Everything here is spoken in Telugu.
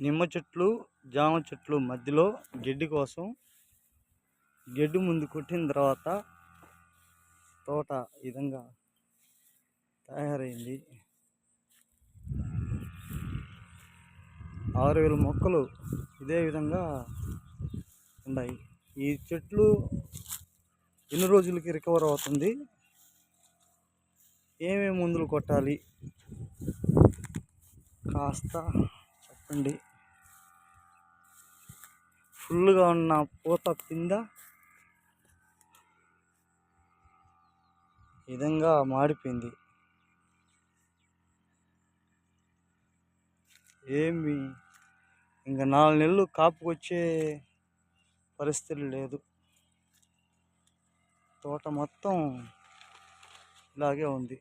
నిమ్మ చెట్లు జామ చెట్లు మధ్యలో గడ్డి కోసం గడ్డి ముందు కొట్టిన తర్వాత తోట విధంగా తయారైంది. ఆరు వేల మొక్కలు ఇదే విధంగా ఉన్నాయి. ఈ చెట్లు ఎన్ని రోజులకి రికవర్ అవుతుంది? ఏమేమి మందులు కొట్టాలి? కాస్త చెప్పండి. ఫుల్గా ఉన్న పూత కింద విధంగా మాడిపోయింది. ఏమి? ఇంకా నాలుగు నెలలు కాపుకొచ్చే పరిస్థితి లేదు. తోట మొత్తం ఇలాగే ఉంది.